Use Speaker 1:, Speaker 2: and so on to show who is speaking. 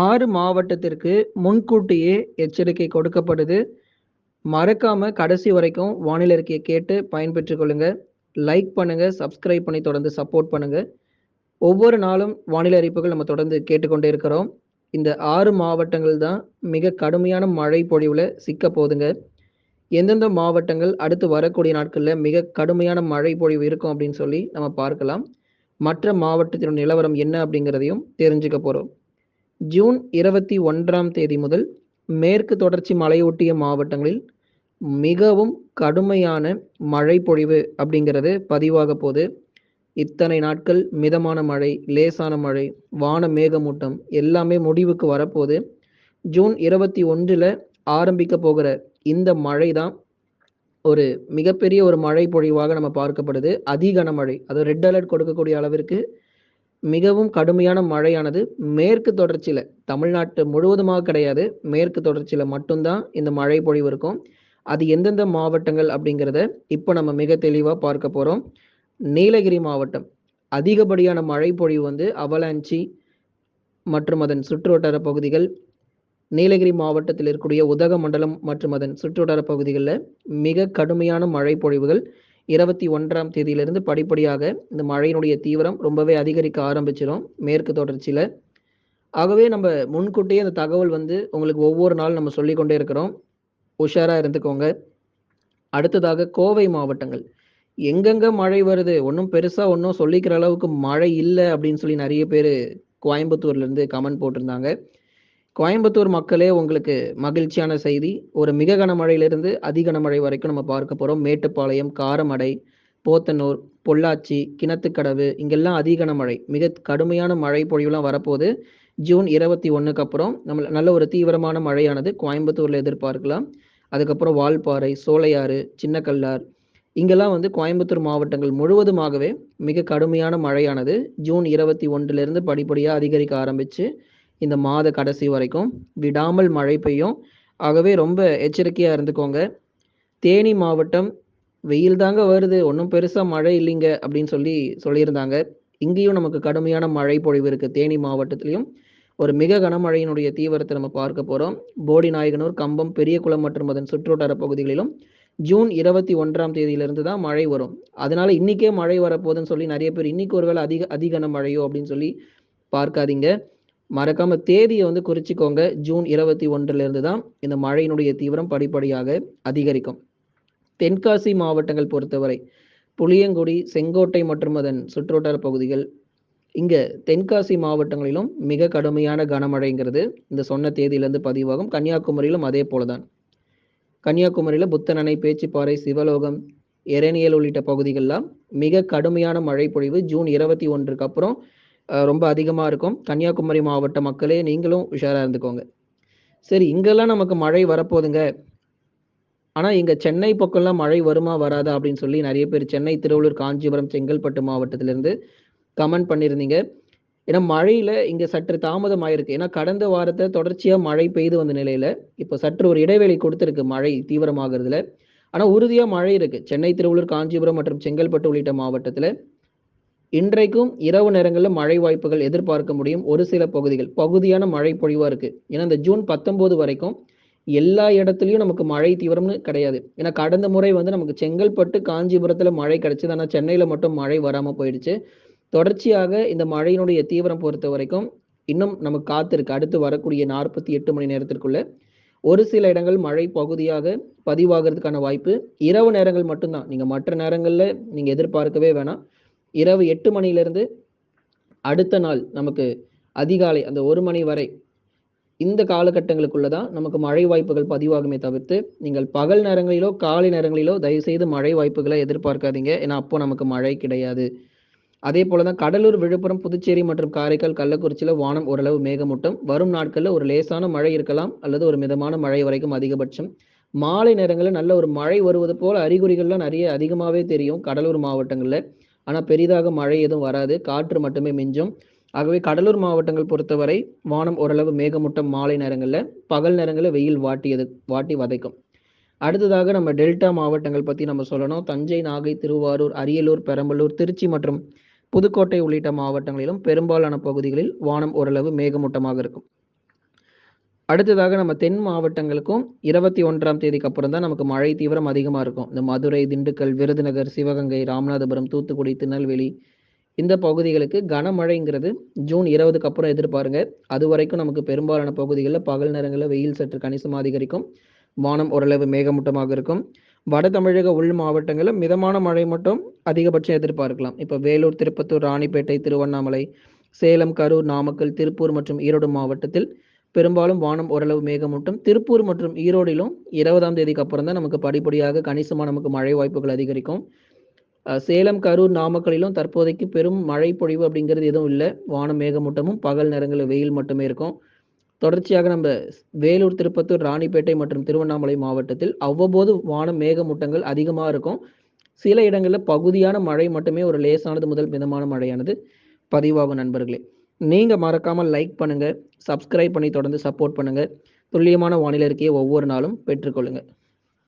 Speaker 1: ஆறு மாவட்டத்திற்கு முன்கூட்டியே எச்சரிக்கை கொடுக்கப்படுது. மறக்காம கடைசி வரைக்கும் வானிலை அறிக்கையை கேட்டு பயன்பெற்றுக் கொள்ளுங்க. லைக் பண்ணுங்க சப்ஸ்கிரைப் பண்ணி தொடர்ந்து சப்போர்ட் பண்ணுங்க. ஒவ்வொரு நாளும் வானிலை அறிவிப்புகள் நம்ம தொடர்ந்து கேட்டுக்கொண்டே இருக்கிறோம். இந்த ஆறு மாவட்டங்கள் தான் மிக கடுமையான மழை பொழிவில் சிக்க போகுதுங்க. எந்தெந்த மாவட்டங்கள் அடுத்து வரக்கூடிய நாட்களில் மிக கடுமையான மழை பொழிவு இருக்கும் அப்படின்னு சொல்லி நம்ம பார்க்கலாம். மற்ற மாவட்டத்தின் நிலவரம் என்ன அப்படிங்கிறதையும் தெரிஞ்சுக்க போகிறோம் ஜூன் இருபத்தி ஒன்றாம் தேதி முதல் மேற்கு தொடர்ச்சி மலையொட்டிய மாவட்டங்களில் மிகவும் கடுமையான மழை பொழிவு அப்படிங்கிறது பதிவாக போது இத்தனை நாட்கள் மிதமான மழை லேசான மழை வான மேகமூட்டம் எல்லாமே முடிவுக்கு வரப்போது ஜூன் இருபத்தி ஒன்றில் ஆரம்பிக்க போகிற இந்த மழை தான் ஒரு மிகப்பெரிய ஒரு மழை பொழிவாக நம்ம பார்க்கப்படுது. அதிகன மழை அது ரெட் அலர்ட் கொடுக்கக்கூடிய அளவிற்கு மிகவும் கடுமையான மழையானது மேற்கு தொடர்ச்சியில் தமிழ்நாட்டு முழுவதுமாக கிடையாது. மேற்கு தொடர்ச்சியில் மட்டும்தான் இந்த மழை பொழிவு இருக்கும். அது எந்தெந்த மாவட்டங்கள் அப்படிங்கிறத இப்போ நம்ம மிக தெளிவாக பார்க்க போகிறோம் நீலகிரி மாவட்டம். அதிகப்படியான மழை பொழிவு வந்து அவலாஞ்சி மற்றும் அதன் சுற்றுவட்டார பகுதிகள் நீலகிரி மாவட்டத்தில் இருக்கக்கூடிய உதகமண்டலம் மற்றும் அதன் சுற்றுவட்டார பகுதிகளில் மிக கடுமையான மழை பொழிவுகள் இருபத்தி ஒன்றாம் தேதியிலிருந்து படிப்படியாக இந்த மழையினுடைய தீவிரம் ரொம்பவே அதிகரிக்க ஆரம்பிச்சிடும் மேற்கு தொடர்ச்சியில். ஆகவே நம்ம முன்கூட்டியே அந்த தகவல் வந்து உங்களுக்கு ஒவ்வொரு நாள் நம்ம சொல்லிக்கொண்டே இருக்கிறோம். உஷாராக இருந்துக்கோங்க. அடுத்ததாக கோவை மாவட்டங்கள். எங்கெங்க மழை வருது? ஒன்றும் பெருசாக ஒன்றும் சொல்லிக்கிற அளவுக்கு மழை இல்லை அப்படின்னு சொல்லி நிறைய பேர் கோயம்புத்தூர்லேருந்து கமெண்ட் போட்டிருந்தாங்க. கோயம்புத்தூர் மக்களே உங்களுக்கு மகிழ்ச்சியான செய்தி. ஒரு மிக கனமழையிலிருந்து அதி கனமழை வரைக்கும் நம்ம பார்க்க போகிறோம் மேட்டுப்பாளையம் காரமடை போத்தனூர் பொள்ளாச்சி கிணத்துக்கடவு இங்கெல்லாம் அதி கனமழை மிக கடுமையான மழை பொழிவுலாம் வரப்போகுது. ஜூன் இருபத்தி ஒன்றுக்கு அப்புறம் நம்ம நல்ல ஒரு தீவிரமான மழையானது கோயம்புத்தூரில் எதிர்பார்க்கலாம். அதுக்கப்புறம் வால்பாறை சோலையாறு சின்னக்கல்லார் இங்கெல்லாம் வந்து கோயம்புத்தூர் மாவட்டங்கள் முழுவதுமாகவே மிக கடுமையான மழையானது ஜூன் இருபத்தி ஒன்றிலிருந்து படிப்படியாக அதிகரிக்க ஆரம்பித்து இந்த மாத கடைசி வரைக்கும் விடாமல் மழை பெய்யும். ஆகவே ரொம்ப எச்சரிக்கையாக இருந்துக்கோங்க. தேனி மாவட்டம் வெயில் தாங்க வருது. ஒன்றும் பெருசாக மழை இல்லைங்க அப்படின்னு சொல்லி சொல்லியிருந்தாங்க. இங்கேயும் நமக்கு கடுமையான மழை பொழிவு இருக்குது தேனி மாவட்டத்திலையும் ஒரு மிக கனமழையினுடைய தீவிரத்தை நம்ம பார்க்க போகிறோம் போடி நாயகனூர் கம்பம் பெரியகுளம் மற்றும் அதன் சுற்றுவட்டார பகுதிகளிலும் ஜூன் இருபத்தி ஒன்றாம் தேதியிலிருந்து தான் மழை வரும். அதனால இன்னைக்கே மழை வரப்போகுதுன்னு சொல்லி நிறைய பேர் இன்னைக்கு ஒருவேளை அதிக அதிகன மழையோ அப்படின்னு சொல்லி பார்க்காதீங்க. மறக்காம தேதியை வந்து குறிச்சிக்கோங்க. ஜூன் இருபத்தி ஒன்றுல இருந்து தான் இந்த மழையினுடைய தீவிரம் படிப்படியாக அதிகரிக்கும். தென்காசி மாவட்டங்கள் பொறுத்தவரை புளியங்குடி செங்கோட்டை மற்றும் அதன் சுற்றுவட்டார பகுதிகள் இங்க தென்காசி மாவட்டங்களிலும் மிக கடுமையான கனமழைங்கிறது. இந்த சொன்ன தேதியிலிருந்து பதிவாகும். கன்னியாகுமரியிலும் அதே போலதான். கன்னியாகுமரியில புத்தனணை பேச்சுப்பாறை சிவலோகம் எரணியல் உள்ளிட்ட பகுதிகள்லாம் மிக கடுமையான மழை பொழிவு ஜூன் இருபத்தி ஒன்றுக்கு அப்புறம் ரொம்ப அதிகமாக இருக்கும். கன்னியாகுமரி மாவட்ட மக்களே நீங்களும் உஷாராக இருந்துக்கோங்க. சரி இங்கெல்லாம் நமக்கு மழை வரப்போகுதுங்க. ஆனால் இங்கே சென்னை பக்கம்லாம் மழை வருமா வராதா அப்படின்னு சொல்லி நிறைய பேர் சென்னை திருவள்ளூர் காஞ்சிபுரம் செங்கல்பட்டு மாவட்டத்திலேருந்து கமெண்ட் பண்ணியிருந்தீங்க. ஏன்னா மழையில் இங்கே சற்று தாமதம் ஆயிருக்கு ஏன்னா கடந்த வாரத்தை தொடர்ச்சியாக மழை பெய்து வந்த நிலையில் இப்போ சற்று ஒரு இடைவெளி கொடுத்துருக்கு மழை தீவிரமாகிறதுல. ஆனால் உறுதியாக மழை இருக்குது சென்னை திருவள்ளூர் காஞ்சிபுரம் மற்றும் செங்கல்பட்டு உள்ளிட்ட மாவட்டத்தில். இன்றைக்கும் இரவு நேரங்களில் மழை வாய்ப்புகள் எதிர்பார்க்க முடியும். ஒரு சில பகுதிகள் பகுதியான மழை பொழிவாக இருக்குது ஏன்னா இந்த ஜூன் பத்தொம்போது வரைக்கும் எல்லா இடத்துலையும் நமக்கு மழை தீவிரம்னு கிடையாது. ஏன்னா கடந்த முறை வந்து நமக்கு செங்கல்பட்டு காஞ்சிபுரத்தில் மழை கிடைச்சது. ஆனால் சென்னையில் மட்டும் மழை வராமல் போயிடுச்சு. தொடர்ச்சியாக இந்த மழையினுடைய தீவிரம் பொறுத்த வரைக்கும் இன்னும் நமக்கு காத்திருக்கு. அடுத்து வரக்கூடிய நாற்பத்தி எட்டு மணி நேரத்திற்குள்ள ஒரு சில இடங்கள் மழை பகுதியாக பதிவாகிறதுக்கான வாய்ப்பு இரவு நேரங்கள் மட்டும்தான். நீங்கள் மற்ற நேரங்களில் நீங்கள் எதிர்பார்க்கவே வேணாம். இரவு எட்டு மணியிலிருந்து அடுத்த நாள் நமக்கு அதிகாலை அந்த ஒரு மணி வரை இந்த காலகட்டங்களுக்குள்ள தான் நமக்கு மழை வாய்ப்புகள் பதிவாகுமே தவிர்த்து நீங்கள் பகல் நேரங்களிலோ காலை நேரங்களிலோ தயவுசெய்து மழை வாய்ப்புகளை எதிர்பார்க்காதீங்க. ஏன்னா அப்போ நமக்கு மழை கிடையாது. அதே போல தான் கடலூர் விழுப்புரம் புதுச்சேரி மற்றும் காரைக்கால் கள்ளக்குறிச்சியில் வானம் ஓரளவு மேகமூட்டம். வரும் நாட்களில் ஒரு லேசான மழை இருக்கலாம் அல்லது ஒரு மிதமான மழை வரைக்கும் அதிகபட்சம். மாலை நேரங்களில் நல்ல ஒரு மழை வருவது போல் அறிகுறிகள்லாம் நிறைய அதிகமாகவே தெரியும் கடலூர் மாவட்டங்களில். ஆனால் பெரிதாக மழை எதுவும் வராது. காற்று மட்டுமே மிஞ்சும். ஆகவே கடலூர் மாவட்டங்கள் பொறுத்தவரை வானம் ஓரளவு மேகமூட்டம் மாலை நேரங்களில் பகல் நேரங்களில் வெயில் வாட்டியது வாட்டி வதைக்கும். அடுத்ததாக நம்ம டெல்டா மாவட்டங்கள் பற்றி நம்ம சொல்லணும். தஞ்சை நாகை திருவாரூர் அரியலூர் பெரம்பலூர் திருச்சி மற்றும் புதுக்கோட்டை உள்ளிட்ட மாவட்டங்களிலும் பெரும்பாலான பகுதிகளில் வானம் ஓரளவு மேகமூட்டமாக இருக்கும். அடுத்ததாக நம்ம தென் மாவட்டங்களுக்கும் இருபத்தி ஒன்றாம் தேதிக்கு அப்புறம் தான் நமக்கு மழை தீவிரம் அதிகமாக இருக்கும். இந்த மதுரை திண்டுக்கல் விருதுநகர் சிவகங்கை ராமநாதபுரம் தூத்துக்குடி திருநெல்வேலி இந்த பகுதிகளுக்கு கனமழைங்கிறது ஜூன் இருபதுக்கு அப்புறம் எதிர்பாருங்க. அது வரைக்கும் நமக்கு பெரும்பாலான பகுதிகளில் பகல் நேரங்களில் வெயில் சற்று கணிசமாக அதிகரிக்கும். வானம் ஓரளவு மேகமூட்டமாக இருக்கும். வட தமிழக உள் மாவட்டங்களில் மிதமான மழை மட்டும் அதிகபட்சம் எதிர்பார்க்கலாம். இப்போ வேலூர் திருப்பத்தூர் ராணிப்பேட்டை திருவண்ணாமலை சேலம் கரூர் நாமக்கல் திருப்பூர் மற்றும் ஈரோடு மாவட்டத்தில் பெரும்பாலும் வானம் ஓரளவு மேகமூட்டம். திருப்பூர் மற்றும் ஈரோடிலும் இருபதாம் தேதிக்கு அப்புறம் தான் நமக்கு படிப்படியாக கணிசமாக நமக்கு மழை வாய்ப்புகள் அதிகரிக்கும். சேலம் கரூர் நாமக்கலிலும் தற்போதைக்கு பெரும் மழை பொழிவு அப்படிங்கிறது எதுவும் இல்லை. வானம் மேகமூட்டமும் பகல் நேரங்களில் வெயில் மட்டுமே இருக்கும். தொடர்ச்சியாக நம்ம வேலூர் திருப்பத்தூர் ராணிப்பேட்டை மற்றும் திருவண்ணாமலை மாவட்டத்தில் அவ்வப்போது வானம் மேகமூட்டங்கள் அதிகமாக இருக்கும். சில இடங்களில் பகுதியான மழை மட்டுமே ஒரு லேசானது முதல் மிதமான மழையானது. பதிவாகும் நண்பர்களே. நீங்கள் மறக்காமல் லைக் பண்ணுங்கள் சப்ஸ்கிரைப் பண்ணி தொடர்ந்து சப்போர்ட் பண்ணுங்கள் துல்லியமான வானிலை இருக்கையை ஒவ்வொரு நாளும் பெற்றுக்கொள்ளுங்கள்